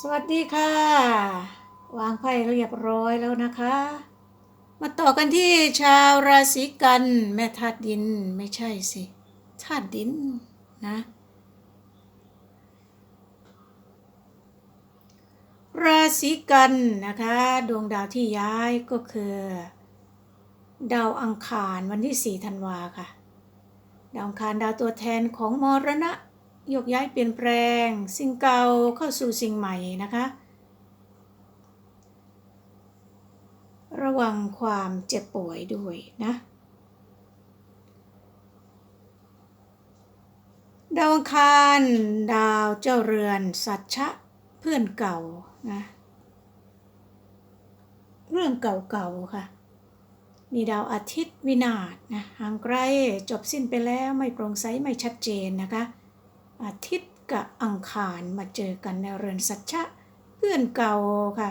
สวัสดีค่ะ วางไพ่เรียบร้อยแล้วนะคะ มาต่อกันที่ชาวราศีกันแม่ธาตุดินไม่ใช่สิธาตุดินนะราศีกันนะคะ ดวงดาวที่ย้ายก็คือ ดาวอังคารวันที่ 4 ธันวาค่ะ ดาวอังคารดาวตัวแทนของมรณะ โยกย้ายเปลี่ยนแปลง สิ่งเก่าเข้าสู่สิ่งใหม่นะคะ ระวังความเจ็บป่วยด้วยนะดาวอังคารดาวเจ้าเรือน สัตชะเพื่อนเก่านะเรื่องเก่าๆค่ะ มีดาวอาทิตย์วินาศนะห่างไกลจบสิ้นไปแล้วไม่โปร่งใสไม่ชัดเจนนะคะ อาทิตย์กับอังคารมาเจอกันในเรือนสัจชะเพื่อนเก่าค่ะ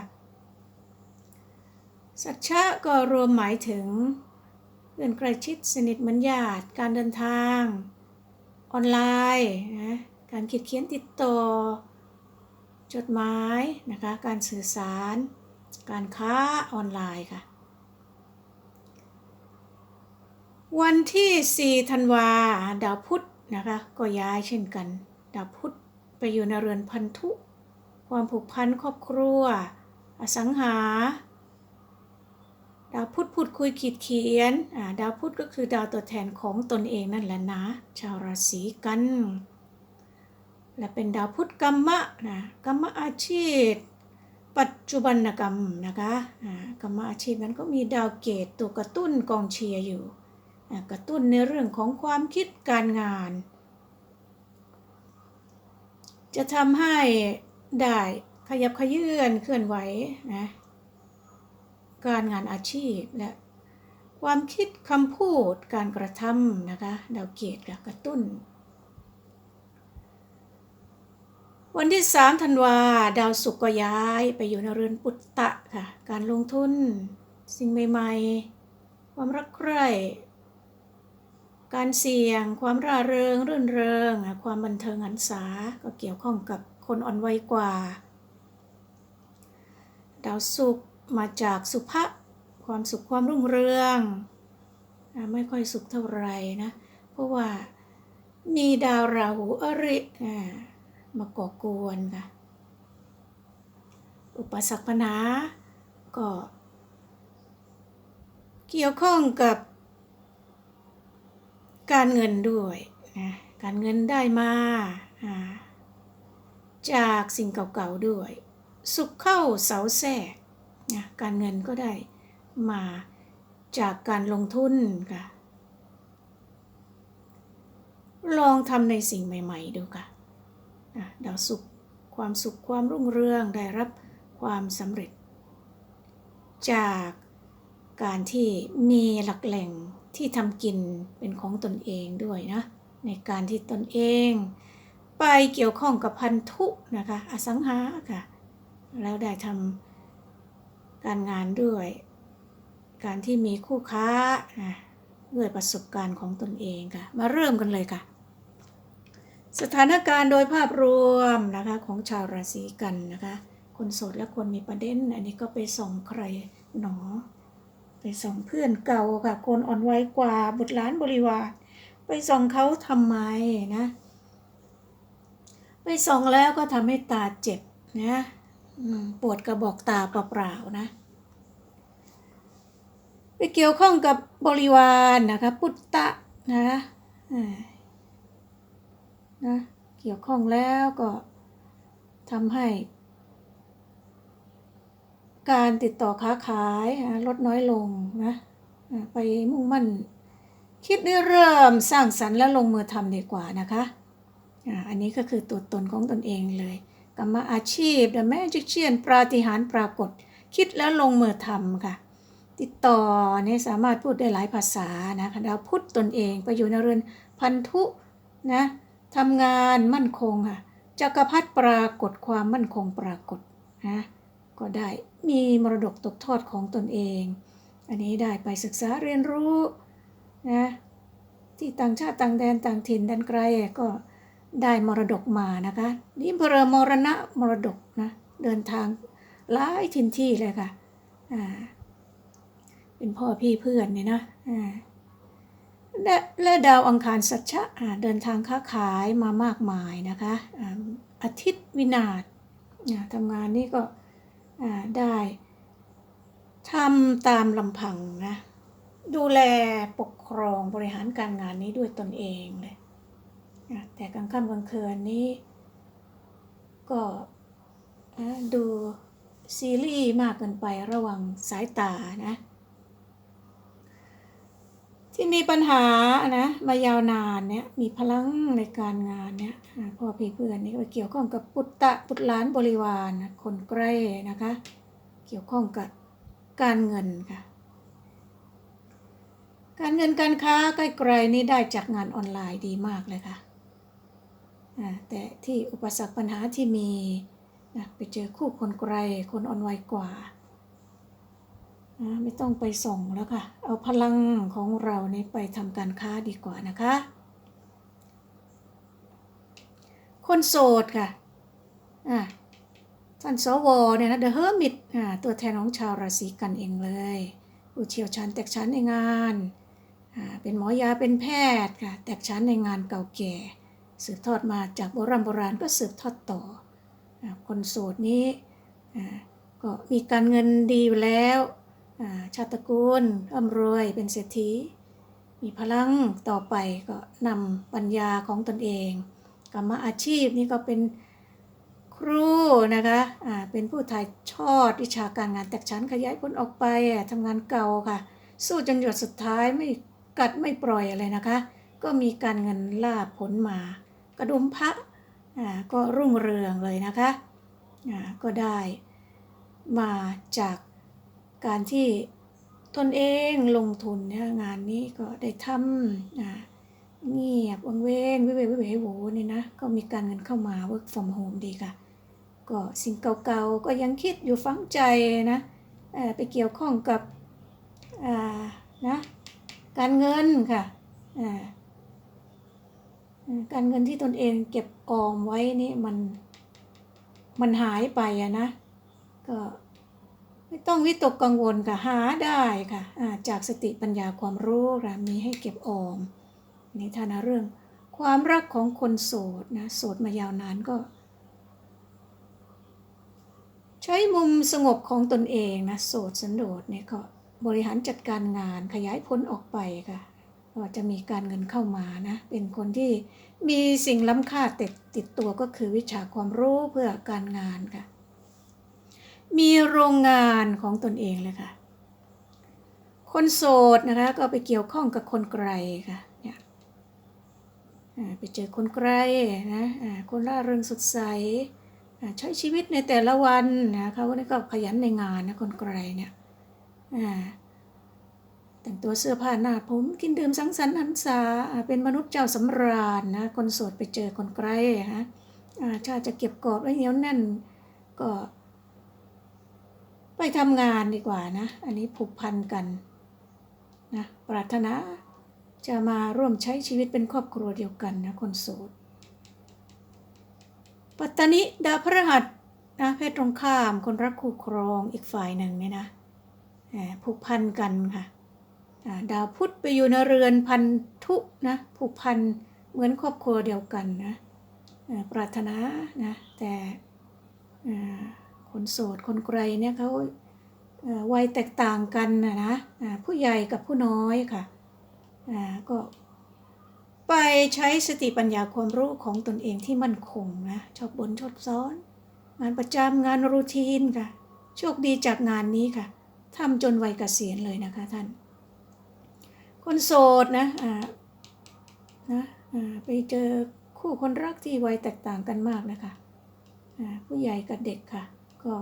สัจชะก็รวมหมายถึงเพื่อนใกล้ชิดสนิทเหมือนญาติการเดินทาง ออนไลน์นะการคิดเขียนติดต่อจดหมายนะคะการสื่อสาร การค้าออนไลน์ค่ะ วันที่ 4 ธันวา ดาวพุธ นะคะก็ย้ายเช่นกันดาวพุธไปอยู่ในเรือนพันธุ ความผูกพันครอบครัว อสังหา ดาวพุธพูดคุยขีดเขียนดาวพุธก็คือดาวตัวแทนของตนเองนั่นแหละนะ ชาวราศีกัน และเป็นดาวพุธกรรมะนะกรรมะอาชีพ ปัจจุบันกรรมนะคะกรรมะอาชีพนั้นก็มีดาวเกตตัวกระตุ้นกองเชียร์อยู่ กระตุ้นในเรื่องของความคิดการงาน จะทำให้ได้ขยับขยื่นเคลื่อนไหวนะการงานอาชีพและความคิดคำพูดการกระทำนะคะดาวเกตกับกระตุ้น วันที่3ธันวาดาวศุกร์ก็ย้ายไปอยู่ในเรือนปุตตะค่ะ การลงทุน สิ่งใหม่ ๆ ความรักใคร่ การเสี่ยง ความร่าเริง รื่นเริง ความบันเทิงหันษาก็เกี่ยวข้องกับคนอ่อนวัยกว่า ดาวศุกร์มาจากสุภะความสุขความรุ่งเรือง ไม่ค่อยสุขเท่าไหร่นะ เพราะว่ามีดาวราหูอริมาก่อกวนค่ะ อุปสรรคปัญหาก็เกี่ยวข้องกับ การเงินด้วยนะการเงินได้มาจากสิ่งเก่าๆด้วย สุขเข้าเสาแทรกนะการเงินก็ได้มาจากการลงทุนค่ะลองทำในสิ่งใหม่ ๆ ดูค่ะดาวสุขความสุขความรุ่งเรืองได้รับความสำเร็จ จากการที่มีหลักแหล่ง ที่ทำกินเป็นของตนเองด้วยนะ ในการที่ตนเอง ไปเกี่ยวข้องกับพันธุนะคะ อสังหาค่ะ แล้วได้ทำการงานด้วย การที่มีคู่ค้าด้วยประสบการณ์ของตนเองค่ะ มาเริ่มกันเลยค่ะ สถานการณ์โดยภาพรวมนะคะของชาวราศีกันนะคะ คนโสดและคนมีประเด็น อันนี้ก็ไปส่งใครหนอ ไปส่องเพื่อนเก่าค่ะคนอ่อนไวกว่าบุตรหลานบริวารไปส่องเขาทำไมนะไปส่องแล้วก็ทำให้ตาเจ็บนะปวดกระบอกตาเปล่าๆนะไปเกี่ยวข้องกับบริวารนะคะปุตตะนะนะเกี่ยวข้องแล้วก็ทำให้ การติดต่อค้าขายลดน้อยลงนะไปมุ่งมั่น คิดเริ่มสร้างสรรค์และลงมือทำดีกว่านะคะอันนี้ก็คือตัวตนของตนเองเลยกรรมอาชีพแต่แม่จิเชียนปราฏิหารปรากฏ คิดแล้วลงมือทำค่ะ ติดต่อเนี่ยสามารถพูดได้หลายภาษานะคะดาวพุทธตนเองไปอยู่ในเรือนพันธุนะทำงานมั่นคงค่ะจักรพรรดิปรากฏความมั่นคงปรากฏนะ ก็ได้มีมรดกตกทอดของตนเอง อันนี้ได้ไปศึกษาเรียนรู้นะที่ต่างชาติต่างแดนต่างถิ่นแดนไกลก็ได้มรดกมานะคะนี่เพรมรณะมรดกนะเดินทางหลายทินที่เลยค่ะอ่าเป็นพ่อพี่เพื่อนเนี่ยนะอ่าและดาวอังคารสัจฉะเดินทางค้าขายมามากมายนะคะอ่าอาทิตย์วินาศทำงานนี่ก็ ได้ทำตามลำพังนะ ดูแลปกครองบริหารการงานนี้ด้วยตนเองเลยอะแต่กลางค่ำกลางคืนนี้ ก็ดูซีรีส์มากเกินไประวังสายตานะ ที่มีปัญหานะมายาวนานเนี่ยมีพลังในการงานเนี่ยพ่อพี่เพื่อนนี่ก็เกี่ยวข้องกับปุตตะปุตหลานบริวารนะคนใกล้นะคะ เกี่ยวข้องกับการเงินค่ะ การเงินการค้าใกล้ๆนี่ได้จากงานออนไลน์ดีมากเลยค่ะแต่ที่อุปสรรคปัญหาที่มีนะไปเจอคู่คนไกลคนอ่อนวัยกว่า ไม่ต้องไปส่งแล้วค่ะ เอาพลังของเรานี่ไปทำการค้าดีกว่านะคะ คนโสดค่ะอ่าท่านสวเนี่ยนะเดอะเฮอร์มิตอ่าตัวแทนของชาวราศีกันเองเลยผู้เชี่ยวชาญแตกฉานในงานอ่าเป็นหมอยาเป็นแพทย์ค่ะแตกฉานในงานเก่าแก่ สืบทอดมาจากโบราณโบราณก็สืบทอดต่ออาคนโสดนี้อ่าก็มีการเงินดีอยู่แล้ว ชาติกูลร่ำรวยเป็นเศรษฐี มีพลังต่อไปก็นำปัญญาของตนเองกรรมอาชีพนี่ก็เป็นครูนะคะอ่าเป็นผู้ถ่ายทอดวิชาการงานแตกชั้นขยายผลออกไปทำงานเก่าค่ะ สู้จนหยดสุดท้ายไม่กัดไม่ปล่อยอะไรนะคะ ก็มีการเงินลาผลมา กระดุมพระอ่าก็รุ่งเรืองเลยนะคะอ่าก็ได้มาจาก การที่ตนเองลงทุนเนี่ยงานนี้ก็ได้ทำอ่าเงียบวังเวงวิเววิเวกโหนี่นะ ก็มีการเงินเข้ามา work from home ดีค่ะ ก็สิ่งเก่าๆ ก็ยังคิดอยู่ฝังใจนะไปเกี่ยวข้องกับอ่านะการเงินค่ะการเงินที่ตนเองเก็บออมไว้นี่มันมันหายไปอะนะ ก็ ไม่ต้องวิตกกังวลค่ะหาได้ค่ะจากสติปัญญาความรู้ค่ะมีให้เก็บออมในฐานะเรื่อง ความรักของคนโสดนะโสดมายาวนานก็ ใช้มุมสงบของตนเองนะโสดสันโดษเนี่ยก็บริหารจัดการงานขยายผลออกไปค่ะก็จะมีการเงินเข้ามานะเป็นคนที่มีสิ่งล้ำค่าติดติดตัวก็คือวิชาความรู้เพื่อการงานค่ะ มีโรงงานของตนเองเลยค่ะ คนโสดนะคะก็ไปเกี่ยวข้องกับคนไกลค่ะเนี่ยไปเจอคนไกลนะคนร่าเริงสดใสใช้ชีวิตในแต่ละวันนะเขาเนี่ยก็ขยันในงานนะคนไกลเนี่ยแต่งตัวเสื้อผ้าหน้าผมกินดื่มสังสรรค์หันษาเป็นมนุษย์เจ้าสำราญนะคนโสดไปเจอคนไกลฮะชาจะเก็บกอบไว้เหนียวแน่นก็ ไปทำงานดีกว่านะ อันนี้ผูกพันกันนะปรารถนาจะมาร่วมใช้ชีวิตเป็นครอบครัวเดียวกันนะคนโสด ปัตตานิดาวพฤหัสนะเพศตรงข้ามคนรักคู่ครองอีกฝ่ายหนึ่งเนี่ยนะผูกพันกันค่ะดาวพุธไปอยู่ในเรือนพันธุนะผูกพันเหมือนครอบครัวเดียวกันนะปรารถนานะแต่ คนโสดคนไกลเนี่ยเขาวัยแตกต่างกันนะนะผู้ใหญ่กับผู้น้อยค่ะก็ไปใช้สติปัญญาความรู้ของตนเองที่มั่นคงนะชอบบนชอบซ้อน งานประจำงานรูทีนค่ะ โชคดีจากงานนี้ค่ะทำจนวัยเกษียณเลยนะคะท่าน คนโสดนะนะไปเจอคู่คนรักที่วัยแตกต่างกันมากนะคะผู้ใหญ่กับเด็กค่ะ ก็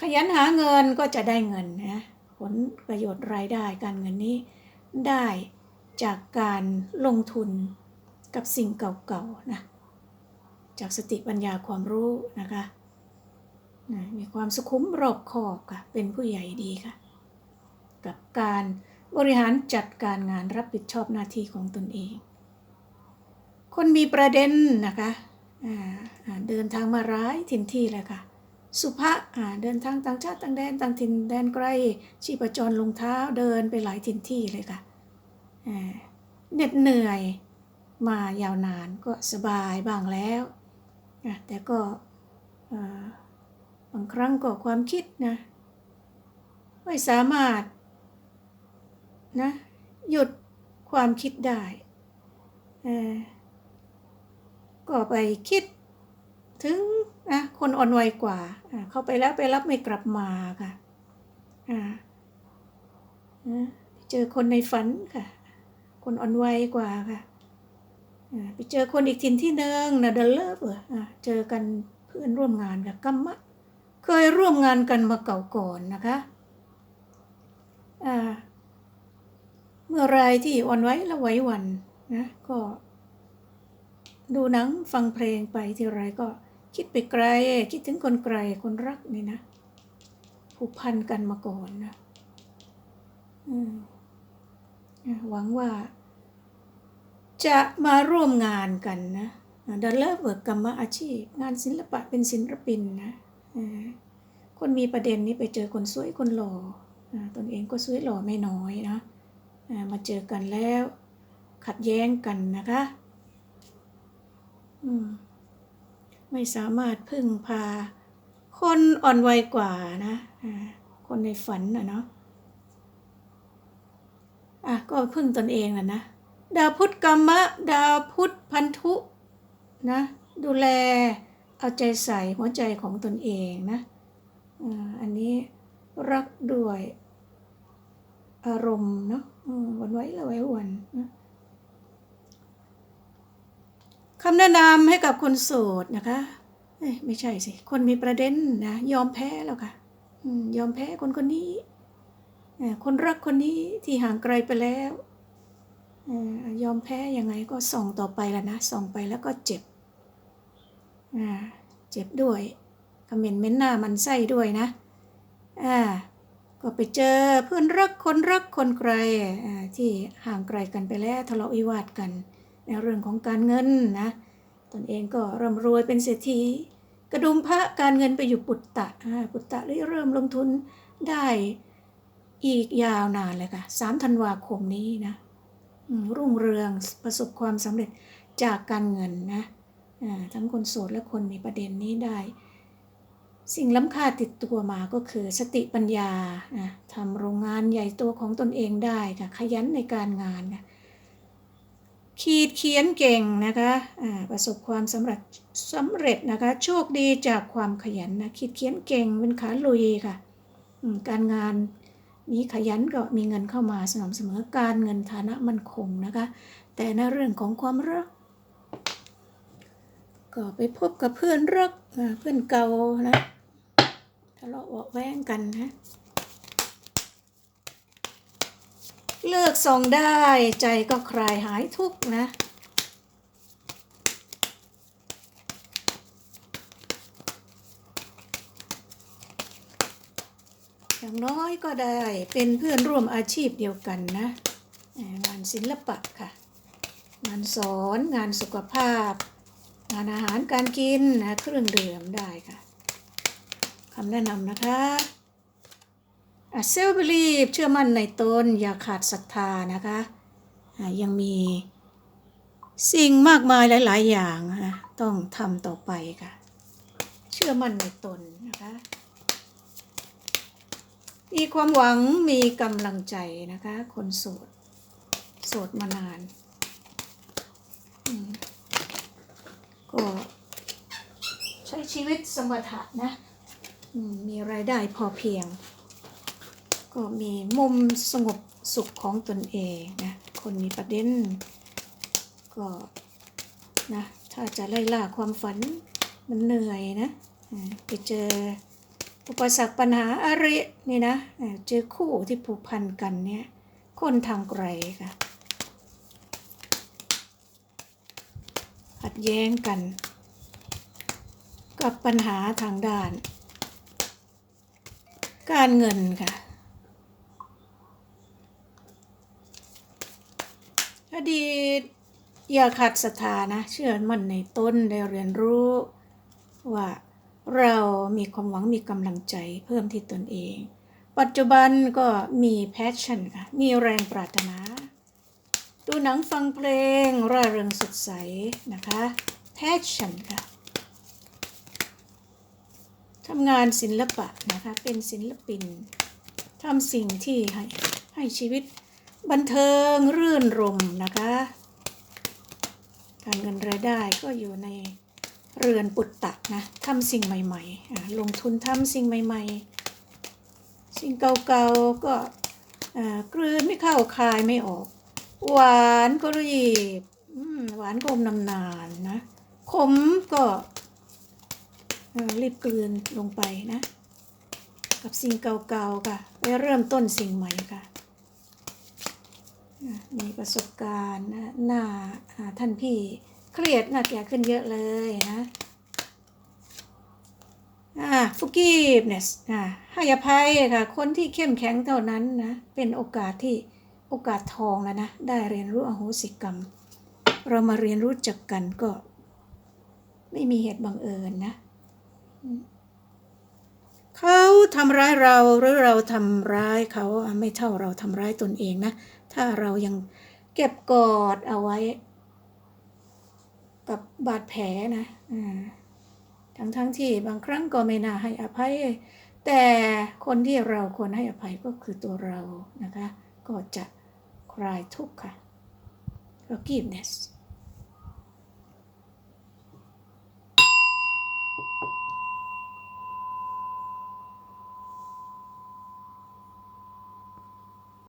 ขยันหาเงินก็จะได้เงินนะผลประโยชน์รายได้การเงินนี้ ได้จากการลงทุนกับสิ่งเก่าๆนะจากสติปัญญาความรู้นะคะนะมีความสุขุมรอบคอบค่ะ เป็นผู้ใหญ่ดีค่ะ กับการบริหารจัดการงานรับผิดชอบหน้าที่ของตนเอง คนมีประเด็นนะคะเดินทางมาร้ายถิ่นที่เลยค่ะ สุภะอ่าเดินทางต่างชาติต่างแดนต่างถิ่นแดนไกล ชีพจรลงเท้าเดินไปหลายถิ่นที่เลยค่ะเหน็ดเหนื่อยมายาวนานก็สบายบ้างแล้ว แต่ก็บางครั้งก็ความคิดนะ ไม่สามารถนะหยุดความคิดได้ ก็ไปคิด ถึงนะคนอ่อนวัยกว่าอ่า เข้าไปแล้วไปรับไม่กลับมาค่ะอ่านะไปเจอคนในฝันค่ะ คนอ่อนวัยกว่าค่ะอ่าไปเจอคนอีกถิ่นที่หนึ่งนะเดลเลอร์อ่าเจอกันเพื่อนร่วมงานกับกัมมะ เคยร่วมงานกันมาเก่าก่อนนะคะอ่าเมื่อไรที่อ่อนไว้และไว้วันนะก็ดูหนังฟังเพลงไปทีไรก็ คิดไปไกล คิดถึงคนไกลคนรักนี่นะผูกพันกันมาก่อนนะหวังว่า จะมาร่วมงานกันนะดัลเลอร์เวิร์กกรรมอาชีพ งานศิลปะเป็นศิลปินนะคนมีประเด็นนี้ไปเจอคนสวยคนหล่ออ่าตนเองก็สวยหล่อไม่น้อยนะมาเจอกันแล้ว ขัดแย้งกันนะคะ อืม ไม่สามารถพึ่งพา คนอ่อนวัยกว่านะคนในฝันนะเนาะอะก็พึ่งตนเองนะนะดาวพุธกรรมะ ดาวพุธพันธุนะดูแลเอาใจใส่หัวใจของตนเองนะอันนี้รักด้วยอารมณ์เนาะวันไว้ละไว้วันนะ คำแนะนำให้กับคนโสดนะคะไม่ใช่สิ คนมีประเด็นนะยอมแพ้แล้วค่ะยอมแพ้คนคนนี้ คนรักคนนี้ที่ห่างไกลไปแล้วยอมแพ้ยังไงก็ส่องต่อไปแล้วนะส่องไปแล้วก็เจ็บเจ็บด้วยคอมเมนต์เม้นหน้ามันไส้ด้วยนะอ่าก็ไปเจอเพื่อนรักคนรักคนไกลที่ห่างไกลกันไปแล้วทะเลาะวิวาทกัน ในเรื่องของการเงินนะตนเองก็ร่ำรวยเป็นเศรษฐีกระดุมพระการเงินไปอยู่ปุตตะปุตตะได้เริ่มลงทุนได้อีกยาวนานเลยค่ะ3ธันวาคมนี้นะรุ่งเรืองประสบความสำเร็จจากการเงินนะทั้งคนโสดและคนมีประเด็นนี้ได้ สิ่งล้ำค่าติดตัวมาก็คือสติปัญญาทำโรงงานใหญ่ตัวของตนเองได้ค่ะขยันในการงานนะ ขีดเขียนเก่งนะคะอ่าประสบความสำเร็จสำเร็จนะคะ โชคดีจากความขยันนะขีดเขียนเก่งเป็นขาลุยค่ะการงานนี้ขยันก็มีเงินเข้ามาสม่ำเสมอการเงินฐานะมั่นคงนะคะ แต่ในเรื่องของความรักก็ไปพบกับเพื่อนรักเพื่อนเก่านะทะเลาะเบาแว้งกันนะ เลิกส่องได้ใจก็คลายหายทุกนะ อย่างน้อยก็ได้เป็นเพื่อนร่วมอาชีพเดียวกันนะ งานศิลปะค่ะ งานสอนงานสุขภาพ งานอาหารการกินนะเครื่องดื่มได้ค่ะคำแนะนำนะคะ เซลบ e ี v เชื่อมั่นในตนอย่าขาดศรัทธานะคะะยังมีสิ่งมากมายหลาย ๆ อย่างนะต้องทำต่อไปค่ะ เชื่อมั่นในตนนะคะ มีความหวังมีกำลังใจนะคะ คนโสด โสดมานาน ก็ใช้ชีวิตสมถะนะมมีรายได้พอเพียง ก็มีมุมสงบสุขของตนเองนะคนมีประเด็นก็นะถ้าจะไล่ล่าความฝันมันเหนื่อยนะไปเจออุปสรรคปัญหาอะไรนี่นะเอ่อเจอคู่ที่ผูกพันกันเนี่ยคนทางไกลค่ะขัดแย้งกัน กับปัญหาทางด้าน การเงินค่ะ ดีตอย่าขัดศรัทธานะ เชื่อมั่นในต้นได้เรียนรู้ว่าเรามีความหวังมีกำลังใจเพิ่มที่ตนเอง ปัจจุบันก็มี passion ค่ะ มีแรงปรารถนา ดูหนังฟังเพลงร่าเริงสดใสนะคะ passion ค่ะทำงานศิลปะนะคะ เป็นศิลปินทำสิ่งที่ให้ให้ชีวิต บันเทิงรื่นรมนะคะ การเงินรายได้ก็อยู่ในเรือนปุตตะนะทำสิ่งใหม่ๆ ลงทุนทำสิ่งใหม่ ๆ สิ่งเก่าๆก็อ่ากลืนไม่เข้าคายไม่ออก หวานก็รีบหวานก็อมนำนานนะขมก็รีบกลืนลงไปนะ กับสิ่งเก่าๆค่ะไปเริ่มต้นสิ่งใหม่ค่ะ มีประสบการณ์นะหน้าท่านพี่เครียดหน้าแก่ขึ้นเยอะเลยนะอ่า forgiveness อ่าให้อภัยค่ะ คนที่เข้มแข็งเท่านั้นนะ เป็นโอกาสที่โอกาสทองแล้วนะ ได้เรียนรู้อโหสิกรรม เรามาเรียนรู้จักกันก็ ไม่มีเหตุบังเอิญนะ เขาทำร้ายเราหรือเราทำร้ายเขาไม่เท่าเราทำร้ายตนเองนะ ถ้าเรายังเก็บกอดเอาไว้ กับบาดแผลนะทั้งทั้งที่บางครั้งก็ไม่น่าให้อภัย แต่คนที่เราควรให้อภัยก็คือตัวเรานะคะ ก็จะคลายทุกข์ค่ะ forgiveness